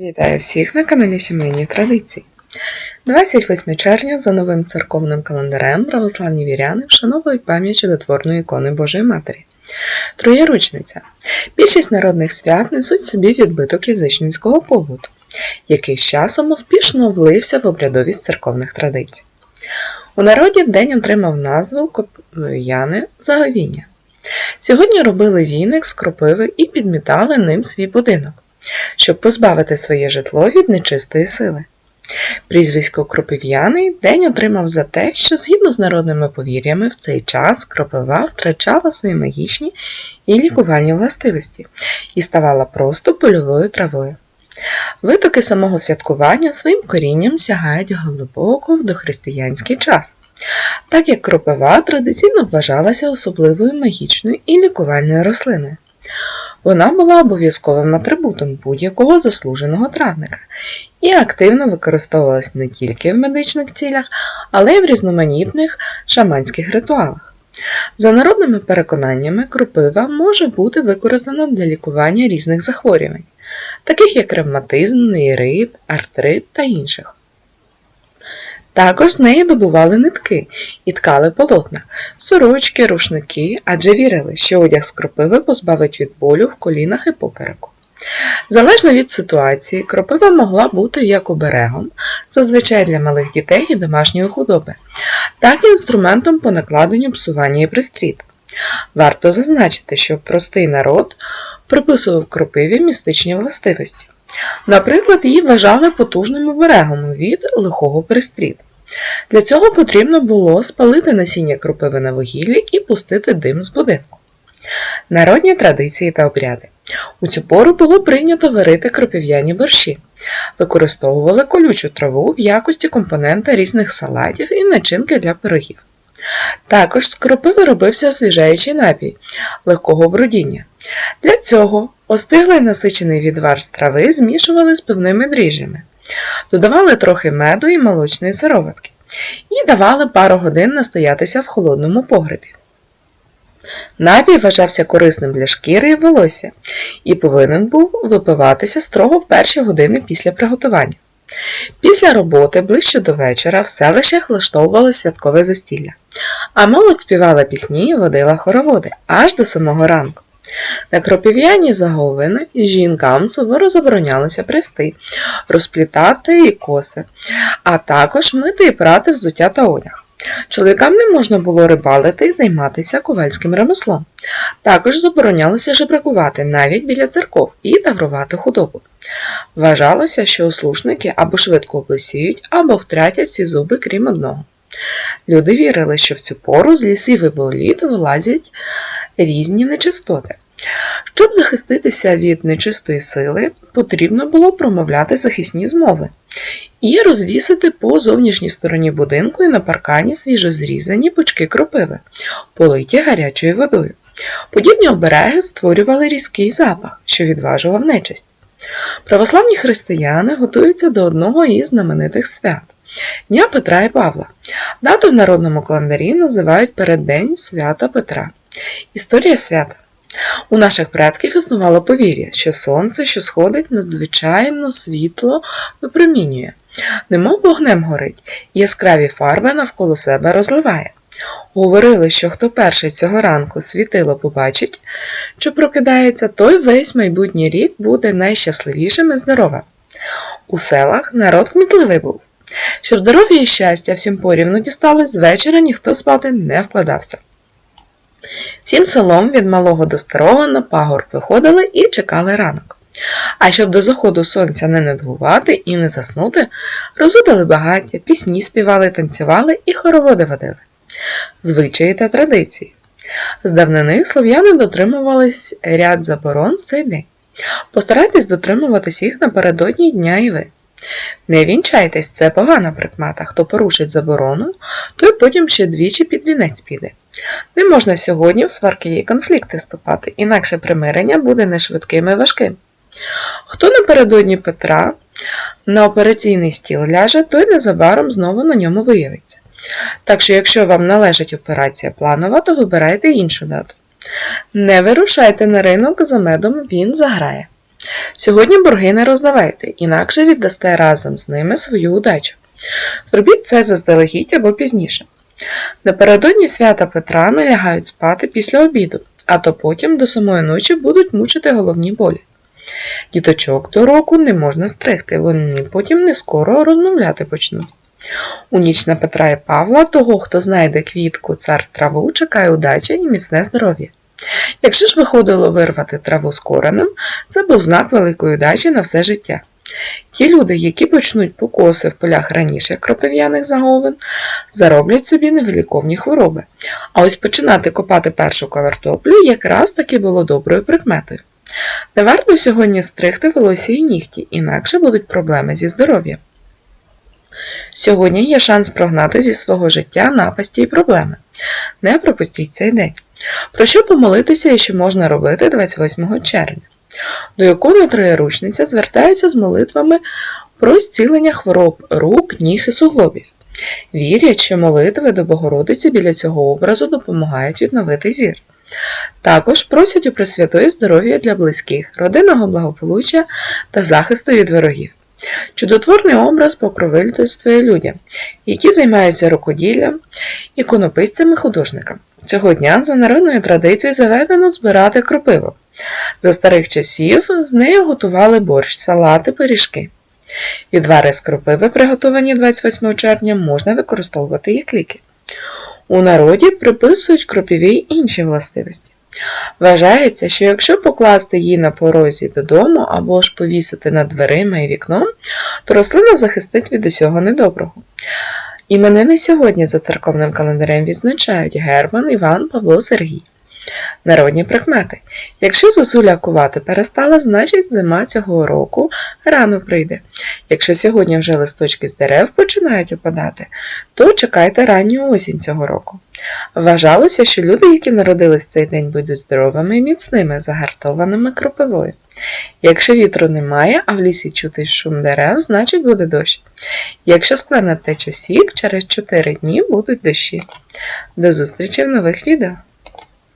Вітаю всіх на каналі Сімейні Традиції. 28 червня за новим церковним календарем православні віряни вшановують пам'ять чудотворної ікони Божої Матері. Троєручниця. Більшість народних свят несуть собі відбиток язичницького побуту, який з часом успішно влився в обрядовість церковних традицій. У народі день отримав назву Коп'яне заговіння. Сьогодні робили віник з кропиви і підмітали ним свій будинок щоб позбавити своє житло від нечистої сили. Прізвисько Кропив'яний день отримав за те, що згідно з народними повір'ями в цей час кропива втрачала свої магічні і лікувальні властивості і ставала просто польовою травою. Витоки самого святкування своїм корінням сягають глибоко в дохристиянський час, так як кропива традиційно вважалася особливою магічною і лікувальною рослиною. Вона була обов'язковим атрибутом будь-якого заслуженого травника і активно використовувалась не тільки в медичних цілях, але й в різноманітних шаманських ритуалах. За народними переконаннями, кропива може бути використана для лікування різних захворювань, таких як ревматизм, нейрит, артрит та інших. Також з неї добували нитки і ткали полотна, сорочки, рушники, адже вірили, що одяг з кропиви позбавить від болю в колінах і попереку. Залежно від ситуації, кропива могла бути як оберегом, зазвичай для малих дітей і домашньої худоби, так і інструментом по накладенню псування і пристріт. Варто зазначити, що простий народ приписував кропиві містичні властивості. Наприклад, її вважали потужним оберегом від лихого пристріт. Для цього потрібно було спалити насіння кропиви на вугіллі і пустити дим з будинку. Народні традиції та обряди. У цю пору було прийнято варити кропив'яні борщі, використовували колючу траву в якості компонента різних салатів і начинки для пирогів. Також з кропиви робився освіжаючий напій легкого бродіння. Для цього остиглий насичений відвар з трави змішували з пивними дріжджами. Додавали трохи меду і молочної сироватки і давали пару годин настоятися в холодному погребі. Напій вважався корисним для шкіри і волосся і повинен був випиватися строго в перші години після приготування. Після роботи, ближче до вечора, в селищах влаштовували святкове застілля, а молодь співала пісні і водила хороводи аж до самого ранку. На кропів'яні заговини жінкам суворо заборонялося прести, розплітати і коси, а також мити і прати взуття та одяг. Чоловікам не можна було рибалити і займатися ковальським ремеслом. Також заборонялося жебракувати навіть біля церков і таврувати худобу. Вважалося, що ослушники або швидко облисіють, або втратять всі зуби, крім одного. Люди вірили, що в цю пору з лісів і боліт вилазять різні нечистоти. Щоб захиститися від нечистої сили, потрібно було промовляти захисні змови і розвісити по зовнішній стороні будинку і на паркані свіжозрізані пучки кропиви, политі гарячою водою. Подібні обереги створювали різкий запах, що відважував нечисть. Православні християни готуються до одного із знаменитих свят Дня Петра і Павла. Дату в народному календарі називають переддень свята Петра. Історія свята. У наших предків існувало повір'я, що сонце, що сходить, надзвичайно світло випромінює, немов вогнем горить, яскраві фарби навколо себе розливає. Говорили, що хто перший цього ранку світило побачить, що прокидається, той весь майбутній рік буде найщасливішим і здоровим. У селах народ кмітливий був. Щоб здоров'я і щастя всім порівну дісталось, з вечора ніхто спати не вкладався. Всім селом від малого до старого на пагорб виходили і чекали ранок. А щоб до заходу сонця не нудьгувати і не заснути, розводили багаття, пісні співали, танцювали і хороводи водили. Звичаї та традиції. З давнини слов'яни дотримувались ряд заборон в цей день. Постарайтесь дотримуватись їх напередодні дня і ви. Не вінчайтесь, це погана прикмета. Хто порушить заборону, той потім ще двічі під вінець піде. Не можна сьогодні в сварки і конфлікти вступати, інакше примирення буде не швидким і важким. Хто напередодні Петра на операційний стіл ляже, той незабаром знову на ньому виявиться. Так що, якщо вам належить операція планова, то вибирайте іншу дату. Не вирушайте на ринок за медом, він заграє. Сьогодні борги не роздавайте, інакше віддасте разом з ними свою удачу. Зробіть це заздалегідь або пізніше. Напередодні свята Петра не лягають спати після обіду, а то потім до самої ночі будуть мучити головні болі. Діточок до року не можна стригти, вони потім не скоро розмовляти почнуть. У ніч на Петра і Павла того, хто знайде квітку цар траву, чекає удача і міцне здоров'я. Якщо ж виходило вирвати траву з коренем, це був знак великої удачі на все життя. Ті люди, які почнуть покоси в полях раніше кропив'яних заговин, зароблять собі невиліковні хвороби. А ось починати копати першу картоплю якраз таки було доброю прикметою. Не варто сьогодні стригти волосся і нігті, інакше будуть проблеми зі здоров'ям. Сьогодні є шанс прогнати зі свого життя напасті і проблеми. Не пропустіть цей день. Про що помолитися і що можна робити 28 червня? До ікони Троєручниця звертаються з молитвами про зцілення хвороб рук, ніг і суглобів. Вірять, що молитви до Богородиці біля цього образу допомагають відновити зір. Також просять у Пресвятої здоров'я для близьких, родинного благополуччя та захисту від ворогів. Чудотворний образ покровительствує людям, які займаються рукоділлям, іконописцями художникам. Цього дня за народною традицією заведено збирати кропиву. За старих часів з нею готували борщ, салати, пиріжки. Відвари з кропиви, приготовані 28 червня, можна використовувати як ліки. У народі приписують кропиві інші властивості. Вважається, що якщо покласти її на порозі додому або ж повісити над дверима і вікном, то рослина захистить від усього недоброго. Іменини сьогодні за церковним календарем відзначають Герман, Іван, Павло, Сергій. Народні прикмети. Якщо зозуля кувати перестала, значить зима цього року рано прийде. Якщо сьогодні вже листочки з дерев починають опадати, то чекайте ранню осінь цього року. Вважалося, що люди, які народились цей день, будуть здоровими і міцними, загартованими кропивою. Якщо вітру немає, а в лісі чути шум дерев, значить буде дощ. Якщо склене тече сік, через 4 дні будуть дощі. До зустрічі в нових відео!